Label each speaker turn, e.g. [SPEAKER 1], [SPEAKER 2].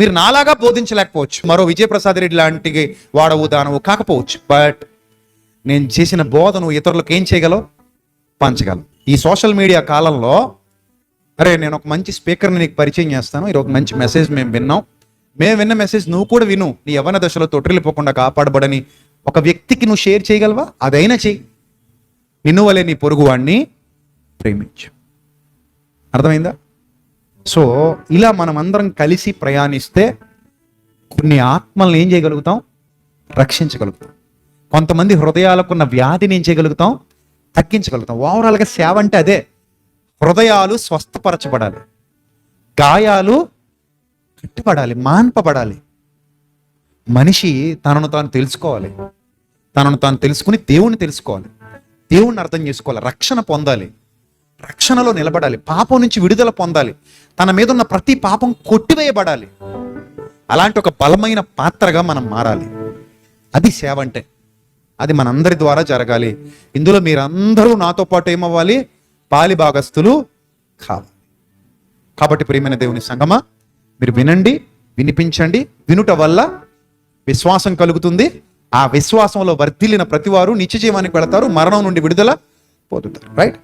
[SPEAKER 1] మీరు నాలాగా బోధించలేకపోవచ్చు. మరో విజయప్రసాద్ రెడ్డి లాంటి వాడవు దానవు కాకపోవచ్చు. బట్ నేను చేసిన బోధను ఇతరులకు ఏం చేయగలవు? పంచగలం ఈ సోషల్ మీడియా కాలంలో అరే నేను ఒక మంచి స్పీకర్ని నీకు పరిచయం చేస్తాను. ఈరోజు మంచి మెసేజ్ మేము విన్నాం. మేము విన్న మెసేజ్ నువ్వు కూడా విను. నీ యవ్వన దశలో తొట్టిల్లిపోకుండా కాపాడబడని ఒక వ్యక్తికి నువ్వు షేర్ చేయగలవా? అదైనా చెయ్యి. నిన్ను వలే నీ పొరుగువాణ్ణి ప్రేమించు. అర్థమైందా? సో ఇలా మనం అందరం కలిసి ప్రయాణిస్తే కొన్ని ఆత్మల్ని ఏం చేయగలుగుతాం? రక్షించగలుగుతాం. కొంతమంది హృదయాలకున్న వ్యాధిని ఏం చేయగలుగుతాం? తగ్గించగలుగుతాం. ఓవరాల్గా సేవ అంటే అదే. హృదయాలు స్వస్థపరచబడాలి. గాయాలు కట్టుబడాలి మాన్పబడాలి. మనిషి తనను తాను తెలుసుకోవాలి. తనను తాను తెలుసుకుని దేవుణ్ణి తెలుసుకోవాలి. దేవుణ్ణి అర్థం చేసుకోవాలి. రక్షణ పొందాలి. రక్షణలో నిలబడాలి. పాపం నుంచి విడుదల పొందాలి. తన మీద ఉన్న ప్రతి పాపం కొట్టివేయబడాలి. అలాంటి ఒక బలమైన పాత్రగా మనం మారాలి. అది సేవ అంటే. అది మనందరి ద్వారా జరగాలి. ఇందులో మీరందరూ నాతో పాటు ఏమవ్వాలి? పాలి భాగస్తులు కావాలి. కాబట్టి ప్రియమైన దేవుని సంగమా మీరు వినండి వినిపించండి. వినుట వల్ల విశ్వాసం కలుగుతుంది. ఆ విశ్వాసంలో వర్ధిల్లిన ప్రతివారు నిత్య జీవానికి వెళతారు. మరణం నుండి విడుదల పొందుతారు. రైట్